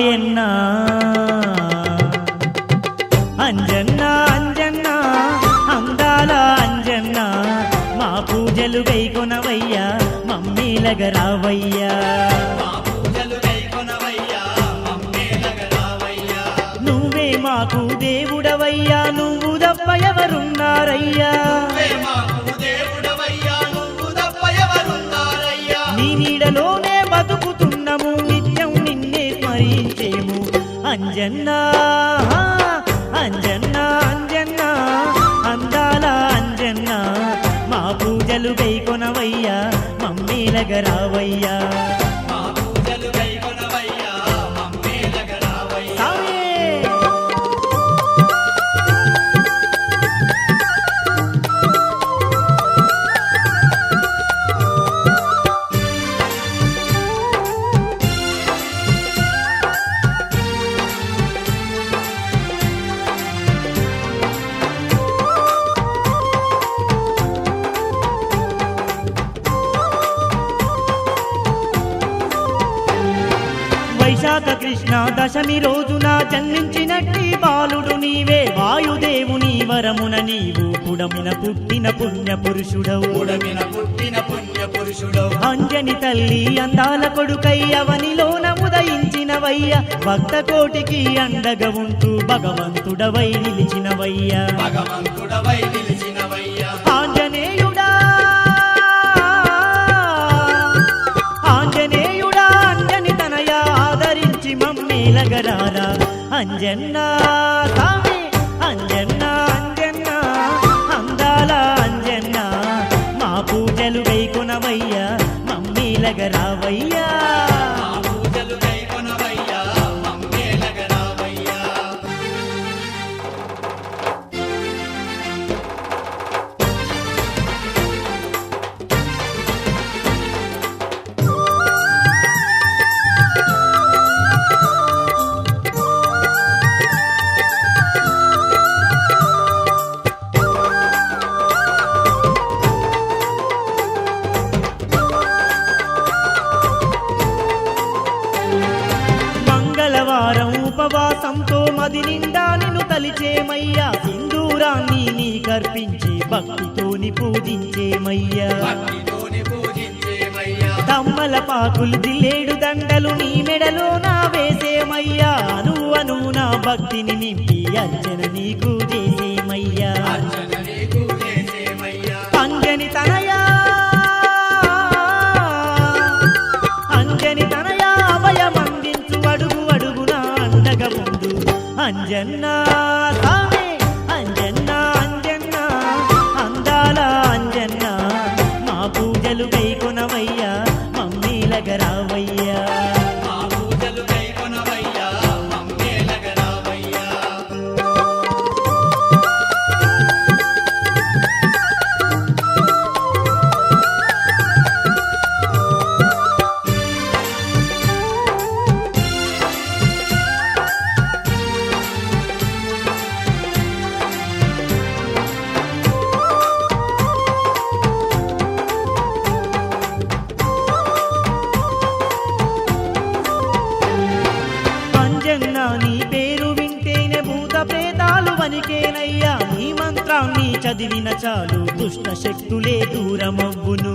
అందాల మాయన్న అంజన్న అంజన్న అందాల అంజన్న. మా పూజలు గైకొనవయ్యా మమ్మీలగ రావయ్యా. మా నువ్వే మాకు దేవుడవయ్యా నువ్వు తప్ప ఎవరున్నారయ్యా. అంజన్నా అంజన్నా అంజన్నా అందాల అంజన్నా మా పూజలు గైకొనవయ్యా మమ్మీలగ రావయ్యా మా పూజలు గైకొనవయ్యా, కొనవయ్యా దశమి రోజున జన్మించినట్టి బాలుడు నీవే వాయుదేవుని వరమున నీవు పుడమిన పుట్టిన పుణ్య పురుషుడవు పుడమిన పుట్టిన పుణ్య పురుషుడవు అంజని తల్లి అందాల కొడుకై అవనిలోన ఉదయించినవయ్య భక్త కోటికి అండగా ఉంటూ భగవంతుడవై నిలిచినవయ్యా. భగవంతుడవై నిలిచినవయ్యా. మమ్మేలగరారా అంజన్నా సామి అంజన్నా అంజన్నా. అందాల అంజన్నా. మా పూజలు వైకునవయ్యా మమ్మీలగరావయ్యా మది నిండా నిన్ను తలిచేమయ్యా సింధూరాన్ని నీ కర్పించి భక్తితోని పూజించేమయ్యా. తమ్మల పాకులు దిల్లేడు దండలు నీ మెడలో నా వేసేమయ్యా అను అను నా భక్తిని నింపి అర్చన నీకు చేసేమయ్యా. అంజన్నా చాలు దుష్ట శక్తులే దూరమవ్వును.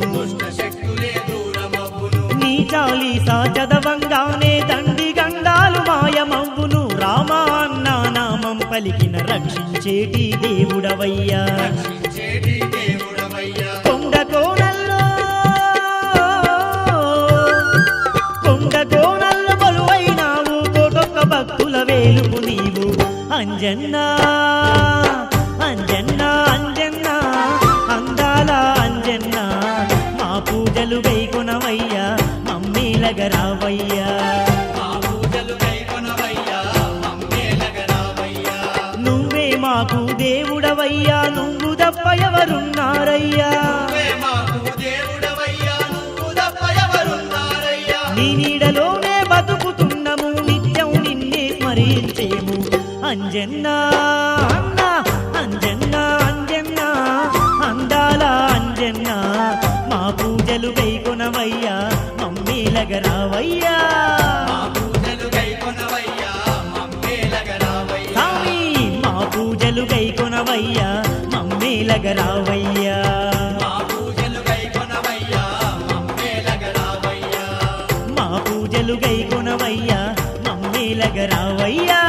నీ చాలీసా చదవంగానే దండి గంగాలు మాయమవ్వును. రామా అన్న నామం పలికిన రక్షించేటి దేవుడవయ్యా. అంజన్నా రావయ్యా నువ్వే మాకు దేవుడవయ్యా నువ్వు తప్ప ఎవరున్నారయ్యా. నీ నీడలోనే బతుకుతున్నాము నిత్యం నిన్నే స్మరించేము అంజన్నా. మమ్మేలగరావయ్యా. స్వామి మా పూజలు గైకొనవయ్యా మమ్మేలగరావయ్యా. మా పూజలు మమ్మేలగరావయ్యా.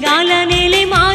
మెగాల నెలిమా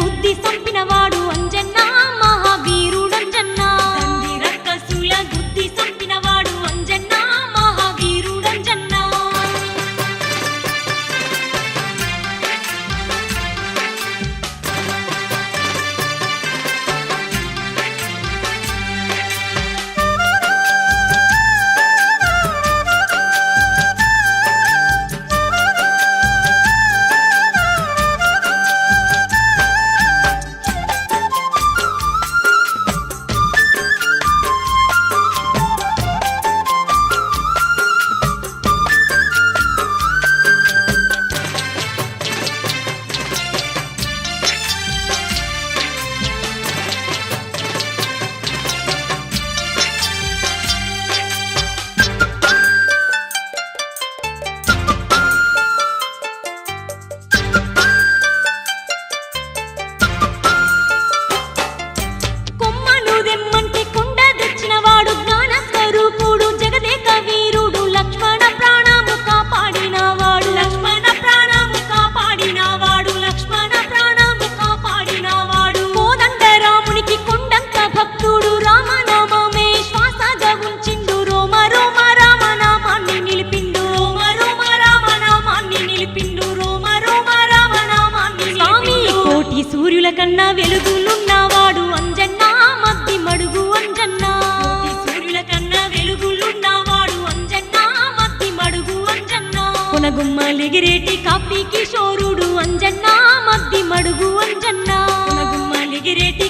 putti son గుమ్మలిగిరేటి కాపీకి షోరుడు అంజన్నా మద్ది మడుగు అంజన్నా. గుమ్మలిగిరేటి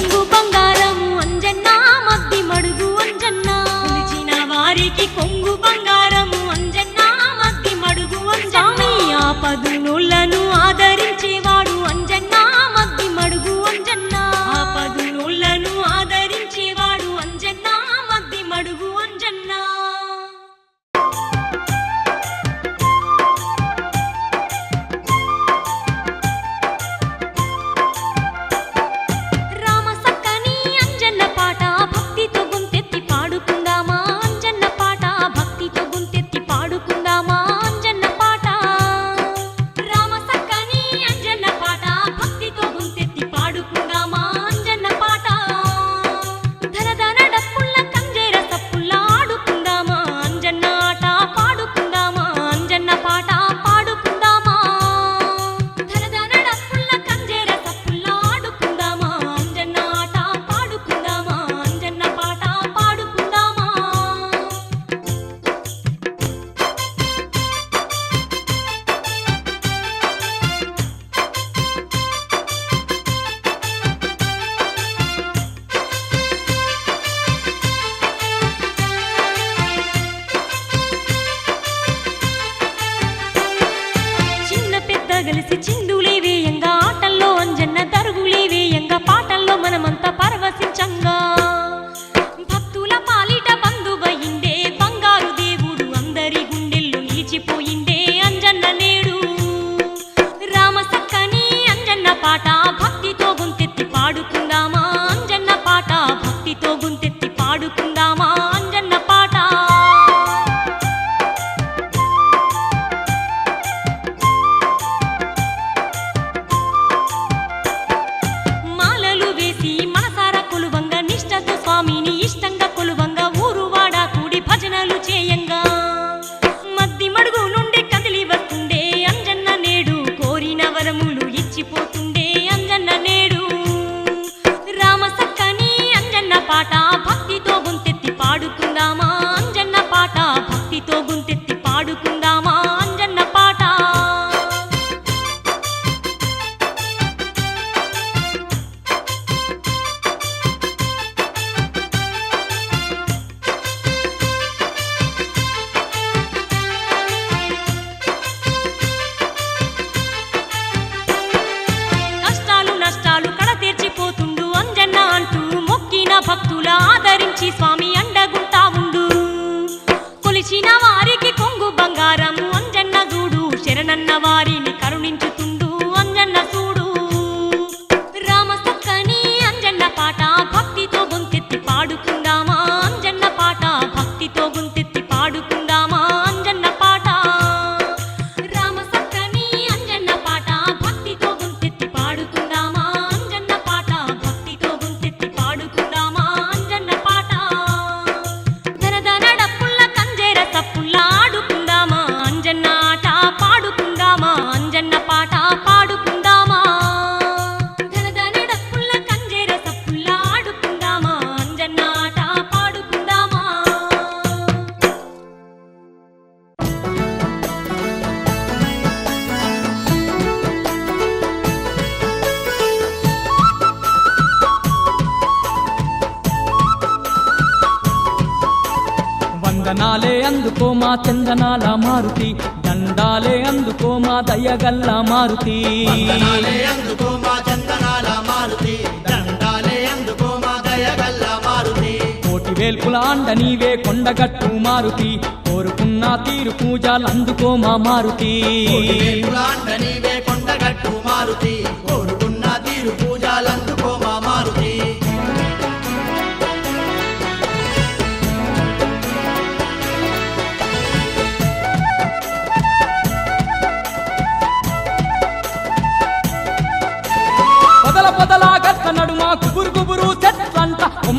అందుకో మా చందనాల మారుతి. దండాలే అందుకో మా దయగల్ల మారుతి. అందుకో మా చందనాల మారుతి. దండాలే అందుకో మా దయగల్ల మారుతి. కోటి వేల్పుల అండ నీవే కొండగట్టు మారుతి. కోరుకున్న తీరు పూజలు అందుకో మా మారుతి. నీవే కొండగట్టు మారుతి.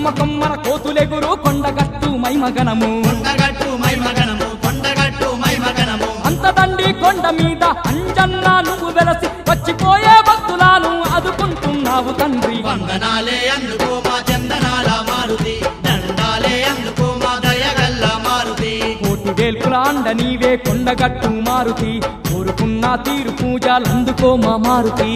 కొమ్మ కొమ్మర కోతులెగురు కొండగట్టు మైమగనము. కొండగట్టు మైమగనము కొండగట్టు మైమగనము. అంత దండి కొండ మీద అంజన్న నువ్వు వెలసి వచ్చిపోయే భక్తులను అదుకుంటున్నావు తండ్రి. వందనాలే అందుకో మా చందనాల మారుతి. దండాలే అందుకో మా దయగల్ల మారుతి. కోటి వేల్పుల అండ నీవే కొండగట్టు మారుతి. కోరుకున్న తీరు పూజలు అందుకో మా మారుతి.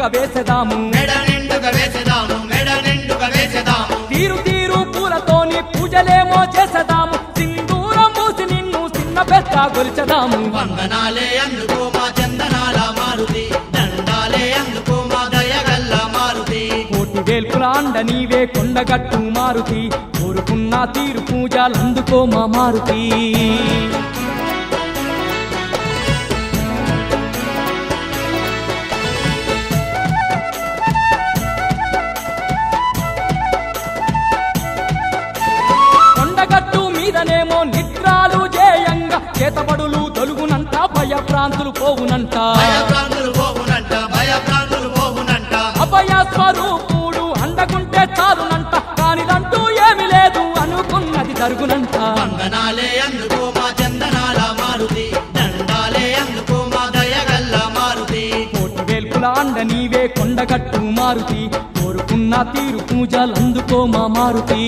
నిండుగా వేసెదాము. మెడ నిండుగా వేసేదాము మెడ నిండుగా వేసేదాము. తీరు తీరు పూలతోని పూజలేమో చేసదాము. సింధూరం మూసి నిన్ను చిన్న పెద్ద గొలిచదాము. వందనాలే అందుకో మా చందనాల మారుతి. దండాలే అందుకో మా దయగల్ల మారుతి. కోటి వేల్పుల అండ నీవే కొండగట్టు మారుతి. కోరుకున్న తీరు పూజలు అందుకో మా మారుతి. చేతబడులు తొలుగునంట పోవునంట. భయభ్రాంతులు పోవునంట అభయ స్వరూపుడు అండకుంటే చాలునంట కానిదంటూ ఏమి లేదు అనుకున్నది జరుగునంట. వందనాలే అందుకో మా చందనాల మారుతి దండాలే అందుకో మా దయగల్ల మారుతి. కోటి వేల్పుల అండ నీవే కొండగట్టు మారుతి కోరుకున్న తీరు పూజలు అందుకో మా మారుతి.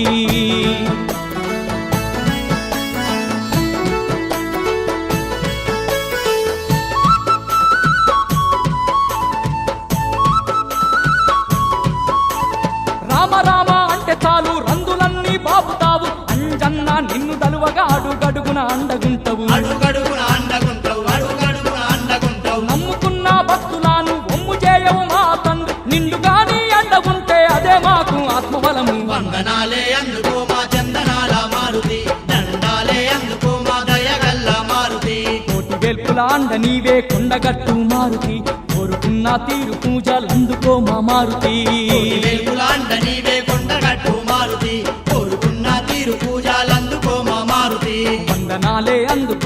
నమ్ముకున్న భక్తులను ఒమ్ము చేయవు మా తండ్రి. నిండుగాని అండగుంటే అదే మాకు ఆత్మబలము. వందనాలే అందుకో మా చందనాల మారుతి దండాలే అందుకో మా దయగల్ల మారుతి. కోటి వేల్పుల అండ నీవే కొండగట్టు మారుతి కోరుకున్న తీరు పూజలందుకో మా మారుతి.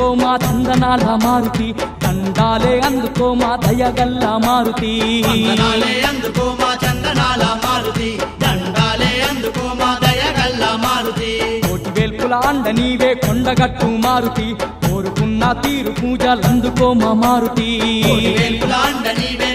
అందుకో మా చందనాల మారుతి. దండాలే అందుకో మా దయగల్ల మారుతి. అందుకో మా చందనాల మారుతి. దండాలే అందుకో మా దయగల్ల మారుతి. కోటి వేల్పుల అండ నీవే కొండగట్టు మారుతి. కోరుకున్న తీరు పూజలందుకో మా మారుతి. కోటి వెలుగులాండ నీవే